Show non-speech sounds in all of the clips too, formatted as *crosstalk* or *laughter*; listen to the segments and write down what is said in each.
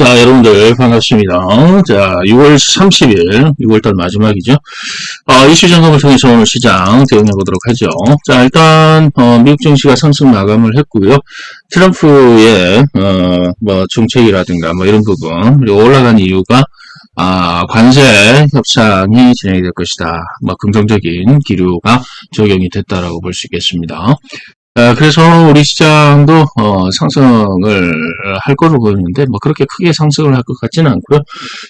자, 여러분들 반갑습니다. 자, 6월 30일, 6월달 마지막이죠. 어, 이슈 점검을 통해서 오늘 시장 대응해 보도록 하죠. 자, 일단 어, 미국 증시가 상승 마감을 했고요. 트럼프의 어, 뭐 정책이라든가 뭐 이런 부분 그리고 올라간 이유가 아, 관세 협상이 진행이 될 것이다. 뭐 긍정적인 기류가 적용이 됐다라고 볼 수 있겠습니다. 아, 그래서 우리 시장도 어, 상승을 할 거로 보이는데 뭐 그렇게 크게 상승을 할 것 같지는 않고요.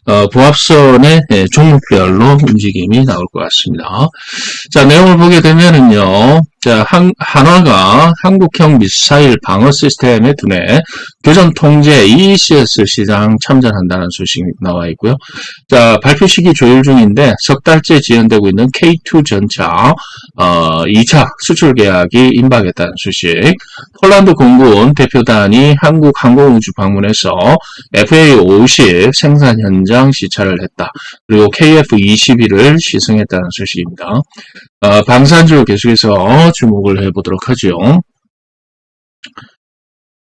어, 보합선의 예, 종목별로 움직임이 나올 것 같습니다. 자 내용을 보게 되면은요. 자 한, 한화가 한국형 미사일 방어 시스템에 두뇌 교전 통제 ECS 시장 참전한다는 소식이 나와 있고요. 자 발표 시기 조율 중인데 석 달째 지연되고 있는 K2 전차 어, 2차 수출 계약이 임박했다는 소식. 폴란드 공군 대표단이 한국 항공우주 방문해서 FA50 생산 현장 시찰을 했다. 그리고 KF21을 시승했다는 소식입니다. 어, 방산주 계속해서 주목을 해보도록 하죠.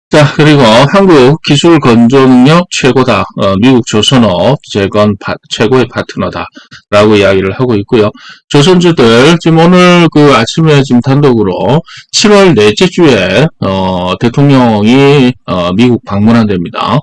자, 그리고 한국 기술 건조 능력 최고다. 어, 미국 조선업 재건 파, 최고의 파트너다. 라고 이야기를 하고 있고요. 조선주들 지금 오늘 그 아침에 지금 단독으로 7월 넷째 주에 어, 대통령이 어, 미국 방문한답니다.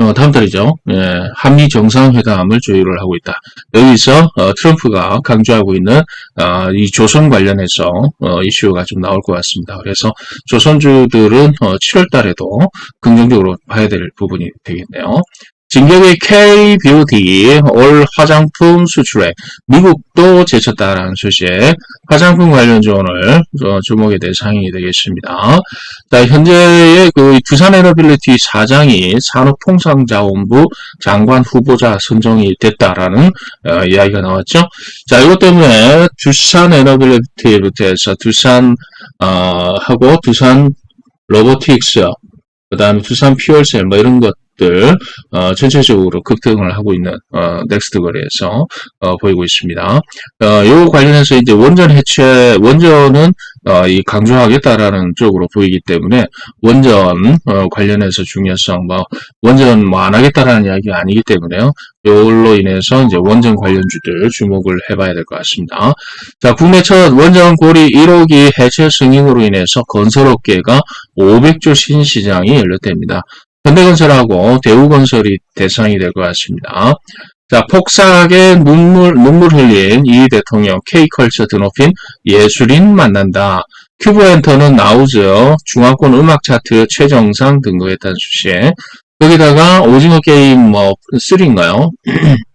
어, 다음 달이죠. 예, 한미 정상회담을 조율을 하고 있다. 여기서 어, 트럼프가 강조하고 있는 어, 이 조선 관련해서 어, 이슈가 좀 나올 것 같습니다. 그래서 조선주들은 7월 달 에도 긍정적으로 봐야 될 부분이 되겠네요. 진격의 KBOD 올 화장품 수출에 미국도 제쳤다라는 소식 화장품 관련주 오늘 어, 주목의 대상이 되겠습니다. 자, 현재의 그 두산 에너빌리티 사장이 산업통상자원부 장관 후보자 선정이 됐다라는 어, 이야기가 나왔죠. 자, 이것 때문에 두산 에너빌리티부터 해서 두산 어, 하고 두산 로보틱스 그 다음에 두산 퓨얼셀 뭐 이런 것들 어, 전체적으로 급등을 하고 있는 어, 넥스트 거래에서 어, 보이고 있습니다. 어, 요 관련해서 이제 원전 해체 원전은 어, 이 강조하겠다라는 쪽으로 보이기 때문에 원전 어, 관련해서 중요성 뭐 원전 뭐 안 하겠다라는 이야기가 아니기 때문에요. 요걸로 인해서 이제 원전 관련주들 주목을 해봐야 될 것 같습니다. 자, 국내 첫 원전 고리 1호기 해체 승인으로 인해서 건설업계가 500조 신시장이 열렸답니다. 현대건설하고 대우건설이 대상이 될 것 같습니다. 자, 폭삭의 눈물, 눈물 흘린 이 대통령 K컬처 드높인 예술인 만난다. 큐브엔터는 나우즈 중앙권 음악 차트 최정상 등극했다는 수식. 여기다가 오징어 게임 뭐 3인가요? *clears throat*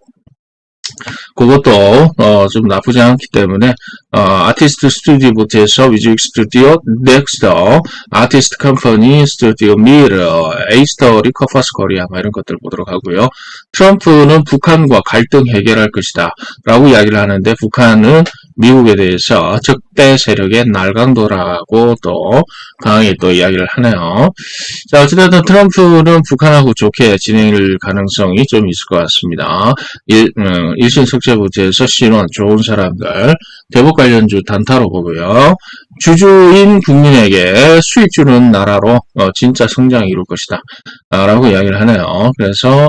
그것도 어, 좀 나쁘지 않기 때문에 어, 아티스트 스튜디오부터해서 위즈익 스튜디오, 넥스터, 아티스트 컴퍼니, 스튜디오 미러, 에이스터, 리커퍼스 코리아 뭐 이런 것들 보도록 하고요. 트럼프는 북한과 갈등 해결할 것이다 라고 이야기를 하는데 북한은 미국에 대해서 적대 세력의 날강도라고 또 강하게 또 이야기를 하네요. 자 어쨌든 트럼프는 북한하고 좋게 진행할 가능성이 좀 있을 것 같습니다. 일, 음, 일신 석 재부지에서 신원 좋은 사람들 대북 관련주 단타로 보고요. 주주인 국민에게 수익 주는 나라로 어, 진짜 성장이 이룰 것이다. 아, 라고 이야기를 하네요. 그래서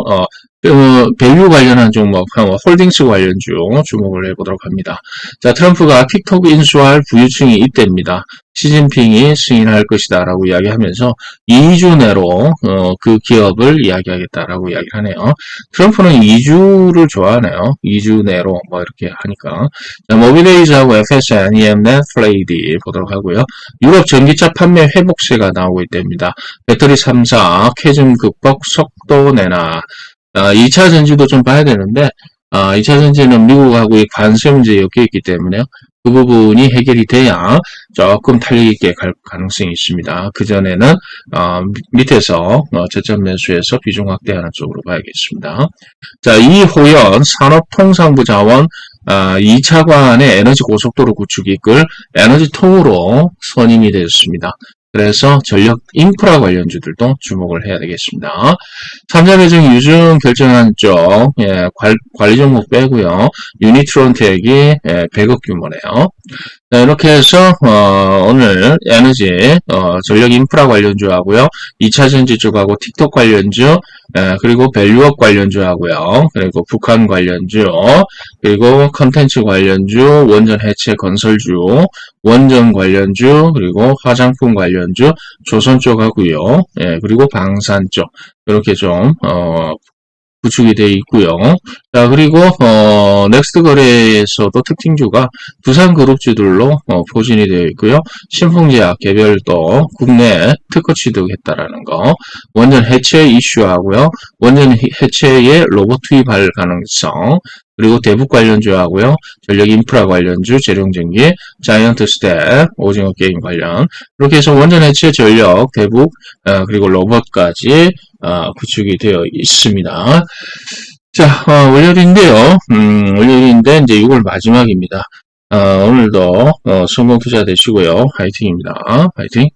어, 그 밸류 관련한 종목, 뭐 홀딩스 관련주 주목을 해보도록 합니다. 자, 트럼프가 틱톡 인수할 부유층이 이때입니다. 시진핑이 승인할 것이다 라고 이야기하면서 2주 내로 어, 그 기업을 이야기하겠다라고 이야기를 하네요. 트럼프는 2주를 좋아하네요. 2주 내로 뭐 이렇게 하니까 자, 모비데이즈하고 FSN, EMNet, 플레이디 보도록 하고요. 유럽 전기차 판매 회복세가 나오고 있답니다. 배터리 3사, 캐즘 극복, 속도 내나 아, 2차 전지도 좀 봐야 되는데 아, 2차 전지는 미국하고 의 관세 문제에 엮여 있기 때문에요. 그 부분이 해결이 돼야 조금 탄력 있게 갈 가능성이 있습니다. 그 전에는 어, 밑에서 어, 저점 매수해서 비중 확대하는 쪽으로 봐야겠습니다. 자, 이호연 산업통상부 자원 아, 2차관의 에너지 고속도로 구축 이끌 에너지 통으로 선임이 되었습니다. 그래서 전력 인프라 관련주들도 주목을 해야 되겠습니다. 삼자 배정 유증 결정한 쪽 예, 관, 리 종목 빼고요. 유니트론텍이 예, 100억 규모네요. 자, 이렇게 해서 어, 오늘 에너지 어, 전력 인프라 관련주 하고요. 2차 전지주 하고 틱톡 관련주 에, 그리고 밸류업 관련주 하고요. 그리고 북한 관련주 그리고 컨텐츠 관련주 원전 해체 건설주 원전 관련주 그리고 화장품 관련주 조선 쪽 하고요. 예, 그리고 방산 쪽 이렇게 좀 어, 구축이 되어 있고요. 자, 그리고 어, 넥스트 거래에서도 특징주가 두산 그룹주들로 어, 포진이 되어 있고요. 신풍제약 개별도 국내 특허 취득했다라는 거. 원전 해체 이슈하고요. 원전 해체에 로봇 투입할 가능성. 그리고 대북 관련주 하고요. 전력 인프라 관련주, 재룡전기, 자이언트 스텝, 오징어 게임 관련. 이렇게 해서 원전 해체 전력, 대북, 어, 그리고 로봇까지 어, 구축이 되어 있습니다. 자, 어, 월요일인데요. 음, 월요일인데 이제 6월 마지막입니다. 어, 오늘도 어, 성공 투자 되시고요. 화이팅입니다. 화이팅!